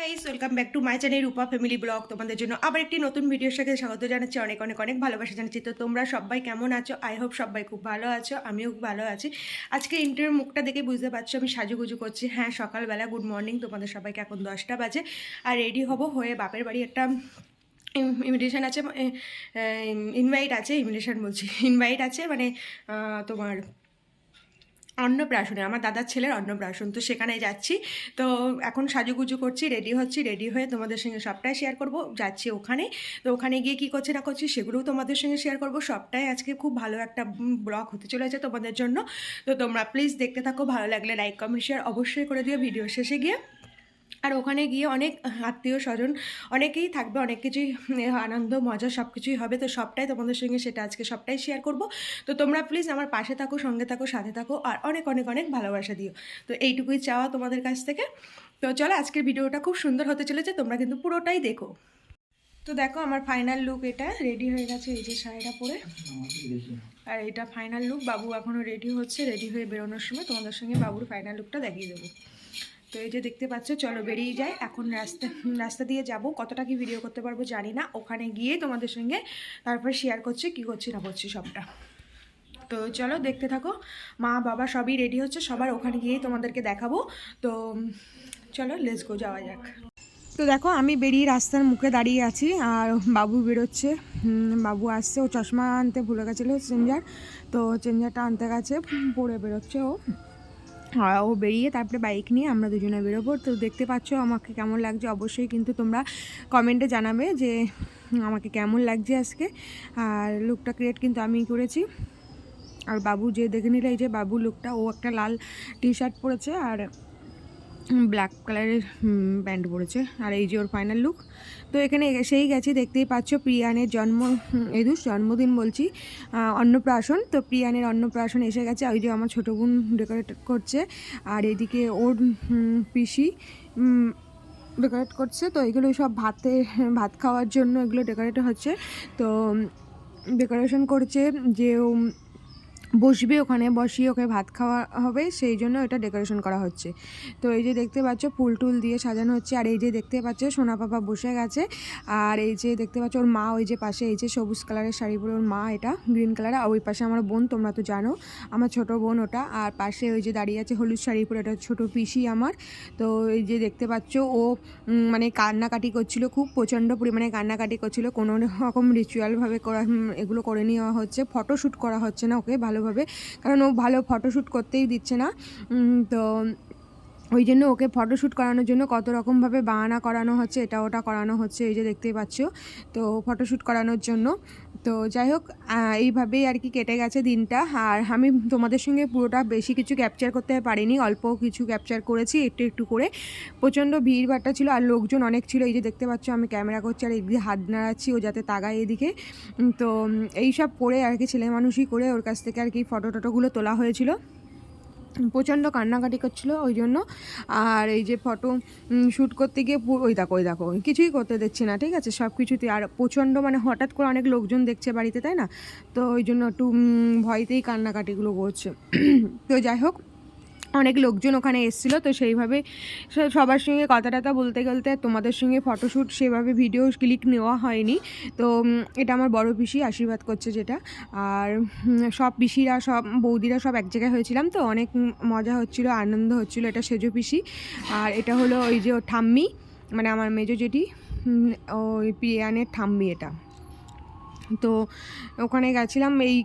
Guys welcome back to my channel Rupa family blog তোমাদের জন্য আবার একটি নতুন ভিডিওর সাথে স্বাগত জানাচ্ছি। অনেক অনেক অনেক ভালোবাসা জানাচ্ছি। তো তোমরা সবাই কেমন আছো? আই হোপ সবাই খুব ভালো আছো, আমিও খুব ভালো আছি। আজকে ইন্টারভিউ মুখটা দেখে বুঝতে পারছ, আমি সাজুগুজু করছি। হ্যাঁ সকালবেলা গুড মর্নিং তোমাদের সবাইকে এখন দশটা বাজে। আর রেডি হব হয়ে বাপের বাড়ি একটা ইনভিটেশন আছে ইনভাইট আছে ইনভিটেশন বলছি। ইনভাইট আছে মানে তোমার অন্নপ্রাশনে, আমার দাদার ছেলের অন্নপ্রাশন। তো সেখানে যাচ্ছি। তো এখন সাজুগুজু করছি রেডি হচ্ছি রেডি হয়ে তোমাদের সঙ্গে সবটাই শেয়ার করব। যাচ্ছি ওখানে। তো ওখানে গিয়ে কী করছে না করছি সেগুলোও তোমাদের সঙ্গে শেয়ার করব। সবটাই আজকে খুব ভালো একটা ব্লগ হতে চলেছে তোমাদের জন্য। তো তোমরা প্লিজ দেখতে থাকো, ভালো লাগলে লাইক কমেন্ট শেয়ার অবশ্যই করে দিও। ভিডিও শেষে গিয়ে আর ওখানে গিয়ে অনেক আত্মীয় স্বজন, অনেকেই থাকবে, অনেক কিছুই আনন্দ, মজা সব কিছুই হবে। তো সবটাই তোমাদের সঙ্গে সেটা আজকে সবটাই শেয়ার করব। তো তোমরা প্লিজ আমার পাশে থাকো, সঙ্গে থাকো, সাথে থাকো আর অনেক অনেক অনেক ভালোবাসা দিও। তো এইটুকুই চাওয়া তোমাদের কাছ থেকে। তো চলো আজকের ভিডিওটা খুব সুন্দর হতে চলেছে, তোমরা কিন্তু পুরোটাই দেখো। তো দেখো আমার ফাইনাল লুক এটা রেডি হয়ে গেছে এই যে শাড়িটা পরে। আর এটা ফাইনাল লুক বাবু এখনও রেডি হচ্ছে রেডি হয়ে বেরোনোর সময়। তোমাদের সঙ্গে বাবুর ফাইনাল লুকটা দেখিয়ে দেবো। তো এই যে দেখতে পাচ্ছ, চলো বেরিয়ে যাই। এখন রাস্তা রাস্তা দিয়ে যাব। কতটা কি ভিডিও করতে পারব জানি না। ওখানে গিয়ে তোমাদের সঙ্গে তারপর শেয়ার করছি, কি করছি, না করছি সবটা। তো চলো দেখতে থাকো। মা, বাবা সবই রেডি হচ্ছে। সবার ওখানে গিয়েই তোমাদেরকে দেখাবো। তো চলো লেস গো যাওয়া যাক। তো দেখো, আমি বেরিয়ে রাস্তার মুখে দাঁড়িয়ে আছি আর বাবু বেরোচ্ছে। বাবু আসছে। ও চশমা আনতে ভুলে গেছিল চেঞ্জার। তো চেঞ্জারটা আনতে গেছে। পরে বেরোচ্ছে ও। ও বেরিয়ে তারপরে বাইক নিয়ে আমরা দুজনে বেরোবো। তো দেখতে পাচ্ছ আমাকে কেমন লাগছে? অবশ্যই কিন্তু তোমরা কমেন্টে জানাবে যে আমাকে কেমন লাগছে আজকে। আর লুকটা ক্রিয়েট কিন্তু আমি করেছি। আর বাবু যে দেখে নিলে, এই যে বাবু লুকটা ও একটা লাল টি শার্ট পরেছে। আর ব্ল্যাক কালারের প্যান্ট পরেছে। আর এই যে ওর ফাইনাল লুক তো এখানে এসেই গেছে, দেখতেই পাচ্ছ প্রিয়ানের জন্ম এদুস জন্মদিন বলছি অন্নপ্রাশন। তো প্রিয়ানের অন্নপ্রাশন এসে গেছে ওই যে আমার ছোটো বোন ডেকোরেট করছে, আর এদিকে ওর পিসি ডেকোরেট করছে। তো এগুলো সব ভাতে, ভাত খাওয়ার জন্য এগুলো ডেকোরেট হচ্ছে। তো ডেকোরেশন করছে, যে বসবে ওখানে, বসিয়ে ওকে ভাত খাওয়া হবে, সেই জন্য এটা ডেকোরেশন করা হচ্ছে। তো এই যে দেখতে পাচ্ছ, ফুল টুল দিয়ে সাজানো হচ্ছে, আর এই যে দেখতে পাচ্ছ, সোনা পাপা বসে গেছে, আর এই যে দেখতে পাচ্ছ, ওর মা ওই যে পাশে, এই যে সবুজ কালারের শাড়ি পরে ওর মা এটা গ্রিন কালার আর ওই পাশে আমার বোন, তোমরা তো জানো, আমার ছোট বোন ওটা, আর পাশে ওই যে দাঁড়িয়ে আছে হলুদ শাড়ি পরে এটা ছোট পিসি আমার। তো এই যে দেখতে পাচ্ছ, ও মানে কান্নাকাটি করছিল, খুব প্রচণ্ড পরিমাণে কান্নাকাটি করছিল, কোনো রকম রিচুয়ালভাবে করা এগুলো করে নেওয়া হচ্ছে ফটোশ্যুট করা হচ্ছে না ওকে ভালোভাবে। কারণ ও ভালো ফটোশ্যুট করতেই দিচ্ছে না। তো ওই জন্য ওকে ফটোশ্যুট করানোর জন্য কত রকমভাবে বাহানা করানো হচ্ছে, এটা ওটা করানো হচ্ছে, এই যে দেখতেই পাচ্ছ। তো ফটোশ্যুট করানোর জন্য তো যাই হোক এইভাবেই আর কি কেটে গেছে দিনটা। আর আমি তোমাদের সঙ্গে পুরোটা বেশি কিছু ক্যাপচার করতে পারিনি, অল্প কিছু ক্যাপচার করেছি একটু একটু করে। প্রচণ্ড ভিড় ছিল আর লোকজন অনেক ছিল। এই যে দেখতে পাচ্ছ আমি ক্যামেরা করছি আর এদিকে হাত নাড়াচ্ছি, ও যাতে তাগায় এদিকে। তো এইসব করে আর কি ছেলে মানুষই করে ওর কাছ থেকে আর কি ফটো টটোগুলো তোলা হয়েছিল। প্রচণ্ড কান্নাকাটি করছিল ওই জন্য। আর এই যে ফটো শ্যুট করতে গিয়ে ওই দেখো ওই দেখো কিছুই করতে দিচ্ছে না, ঠিক আছে? সব কিছুতে আর প্রচণ্ড মানে হঠাৎ করে অনেক লোকজন দেখছে বাড়িতে, তাই না? তো ওই জন্য একটু ভয়তেই কান্নাকাটিগুলো করছে। তো যাই হোক অনেক লোকজন ওখানে এসেছিল, তো সেইভাবে সবার সঙ্গে কথা টথা বলতে বলতে তোমাদের সঙ্গে ফটোশ্যুট সেভাবে ভিডিও ক্লিক নেওয়া হয়নি। তো এটা আমার বড় পিসি আশীর্বাদ করছে যেটা। আর সব পিসিরা, সব বৌদিরা সব এক জায়গায় হয়েছিলাম, তো অনেক মজা হচ্ছিল, আনন্দ হচ্ছিল এটা সেজো পিসি। আর এটা হলো ওই যে ঠাম্মি মানে আমার মেজো যেটি ওই পিয়ানের ঠাম্মি এটা। তো ওখানে গেছিলাম, এই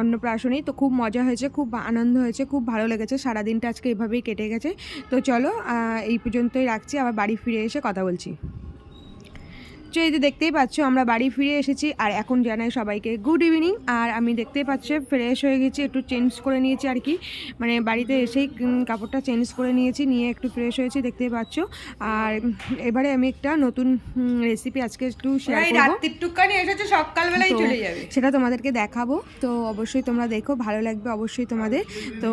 অন্নপ্রাশনেই। তো খুব মজা হয়েছে, খুব আনন্দ হয়েছে, খুব ভালো লেগেছে। সারাদিনটা আজকে এভাবেই কেটে গেছে। তো চলো এই পর্যন্তই রাখছি। আবার বাড়ি ফিরে এসে কথা বলছি। তো এই যে দেখতেই পাচ্ছ আমরা বাড়ি ফিরে এসেছি আর এখন জানাই সবাইকে গুড ইভিনিং আর আমি দেখতেই পাচ্ছ ফ্রেশ হয়ে গেছি একটু চেঞ্জ করে নিয়েছি আর কি। মানে বাড়িতে এসেই কাপড়টা চেঞ্জ করে নিয়েছি নিয়ে একটু ফ্রেশ হয়েছি দেখতেই পাচ্ছ। আর এবারে আমি একটা নতুন রেসিপি আজকে একটু শেয়ার করব। এসেছে সকালবেলায় চলে যাবে। সেটা তোমাদেরকে দেখাবো। তো অবশ্যই তোমরা দেখো ভালো লাগবে অবশ্যই তোমাদের। তো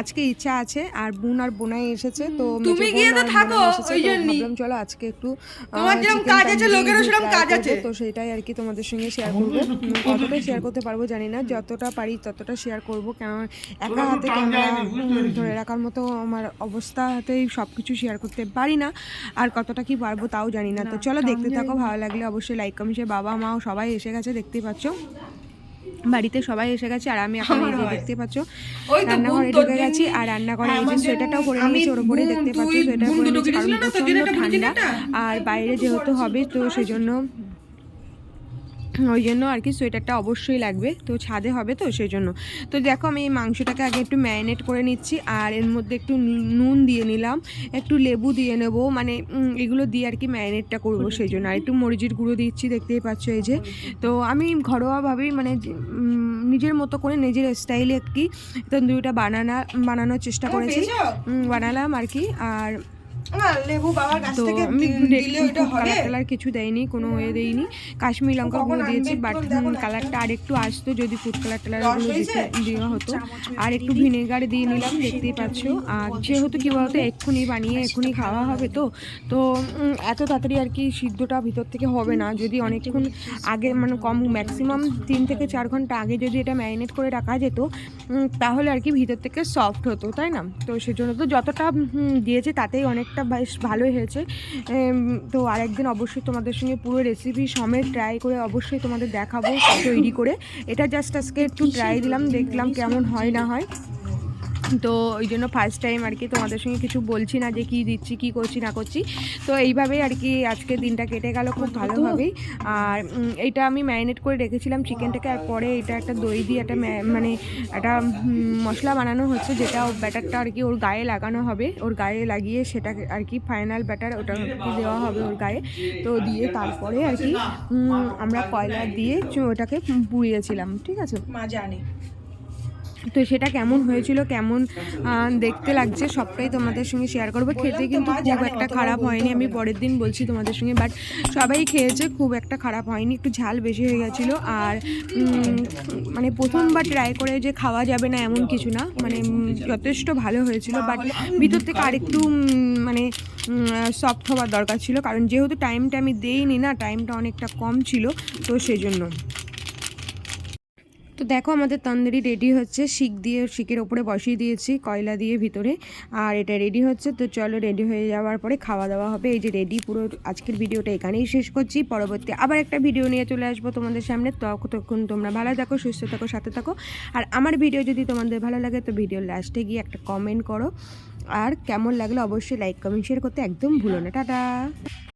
আজকে ইচ্ছা আছে আর বোন আর বোনাই এসেছে তো তুমি গিয়ে তো থাকো, ওই। ভাবলাম চলো আজকে একটু তোমার যেরকম কাজ আছে লোকের সেরকম কাজ আছে। তো সেটাই আর কি তোমাদের সঙ্গে শেয়ার করব। কতটা শেয়ার করতে পারব জানি না যতটা পারি ততটা শেয়ার করব। কেন একা হাতে ক্যামেরা ধরে রাখার মতো আমার অবস্থাতেই সব কিছু শেয়ার করতে পারি না। আর কতটা কি পারব তাও জানি না। তো চলো দেখতে থাকো ভালো লাগলে অবশ্যই লাইক কমেন্ট বাবা মাও সবাই এসে গেছে দেখতেই পাচ্ছ। বাড়িতে সবাই এসে গেছে আর আমি এখন এই দেখতে পাচ্ছ রান্না ঘরে রান্নাঘরে ঢুকে গেছি আর রান্না করা এই যে সোয়েটারটাও পরে আমি নিয়েছি ওর উপরে দেখতে পাচ্ছ সোয়েটার পরে নিয়েছি কারণ প্রচণ্ড ঠান্ডা। আর বাইরে যেহেতু হবে তো সেজন্য ওই জন্য আর কি সোয়েটারটা অবশ্যই লাগবে। তো ছাদে হবে তো সেই জন্য তো দেখো আমি এই মাংসটাকে আগে একটু ম্যারিনেট করে নিচ্ছি আর এর মধ্যে একটু নুন দিয়ে নিলাম। একটু লেবু দিয়ে নেব। মানে এগুলো দিয়ে আর কি ম্যারিনেটটা করব সেই জন্য আর একটু মরিচের গুঁড়ো দিচ্ছি দেখতেই পাচ্ছ এই যে। তো আমি ঘরোয়াভাবেই মানে নিজের মতো করে নিজের স্টাইলে আর কি তন্দুরিটা বানানা বানানোর চেষ্টা করেছি। বানালাম আর কি। আর তো আমি দিলে কালার কিছু দেয়নি কোনো দেয়নি। কাশ্মীর লঙ্কা গুঁড়ো দিয়েছি বাট কালারটা আর একটু। আসতো যদি ফুড কালার টালার রসগুলো দিতে দেওয়া হতো। আর একটু ভিনেগার দিয়ে নিলাম দেখতেই পাচ্ছ। আর যেহেতু কি বলতো এক্ষুনি বানিয়ে এক্ষুনি খাওয়া হবে তো। তো এত তাড়াতাড়ি আর কি সিদ্ধটা ভিতর থেকে হবে না। যদি অনেকক্ষণ আগে মানে কম ম্যাক্সিমাম তিন থেকে চার ঘণ্টা আগে যদি এটা ম্যারিনেট করে রাখা যেত তাহলে আর কি ভিতর থেকে সফট হতো তাই না? তো সেজন্য তো যতটা দিয়েছে তাতেই অনেকটা বেশ ভালোই হয়েছে। তো আরেকদিন অবশ্যই তোমাদের সঙ্গে পুরো রেসিপি সমেত ট্রাই করে অবশ্যই তোমাদের দেখাবো তৈরি করে। এটা জাস্ট আজকে একটু ট্রাই দিলাম দেখলাম কেমন হয় না হয়। তো ওই জন্য ফার্স্ট টাইম আর কি তোমাদের সঙ্গে কিছু বলছি না যে কি দিচ্ছি কি করছি না করছি। তো এইভাবেই আর কি আজকে দিনটা কেটে গেল খুব ভালোভাবেই। আর এইটা আমি ম্যারিনেট করে রেখেছিলাম চিকেনটাকে আর পরে এটা একটা দই দিয়ে একটা মানে একটা মশলা বানানো হচ্ছে যেটা ব্যাটারটা আর কি ওর গায়ে লাগানো হবে। ওর গায়ে লাগিয়ে সেটাকে আর কি ফাইনাল ব্যাটার ওটা দেওয়া হবে ওর গায়ে। তো দিয়ে তারপরে আর কি আমরা কয়লা দিয়ে ওটাকে পুড়িয়েছিলাম ঠিক আছে? মা জানে। তো সেটা কেমন হয়েছিল, কেমন দেখতে লাগছে সবটাই তোমাদের সঙ্গে শেয়ার করব। খেতে কিন্তু খুব একটা খারাপ হয়নি, আমি পরের দিন বলছি তোমাদের সঙ্গে বাট সবাই খেয়েছে, খুব একটা খারাপ হয়নি, একটু ঝাল বেশি হয়ে গেছিল, আর মানে প্রথমবার ট্রাই করে যে খাওয়া যাবে না এমন কিছু না মানে যথেষ্ট ভালো হয়েছিল বাট ভিতর থেকে আরেকটু মানে সফট হওয়ার দরকার ছিল, কারণ যেহেতু টাইমটা আমি দেইনি না টাইমটা অনেকটা কম ছিল, তো সেজন্য। তো দেখো আমাদের তন্দুরি রেডি হচ্ছে। শিক দিয়ে শিকের ওপরে বসিয়ে দিয়েছি, কয়লা দিয়ে ভিতরে। আর এটা রেডি হচ্ছে, তো চলো রেডি হয়ে যাওয়ার পরে খাওয়া দাওয়া হবে। এই যে রেডি পুরো আজকের ভিডিওটা এখানেই শেষ করছি। পরবর্তী আবার একটা ভিডিও নিয়ে চলে আসব তোমাদের সামনে। ততক্ষণ তোমরা ভালো থাকো, সুস্থ থাকো, সাথে থাকো। আর আমার ভিডিও যদি তোমাদের ভালো লাগে, তো ভিডিওর লাস্টে গিয়ে একটা কমেন্ট করো। আর কেমন লাগল অবশ্যই লাইক কমেন্ট শেয়ার করতে একদম ভুলো না। টাটা!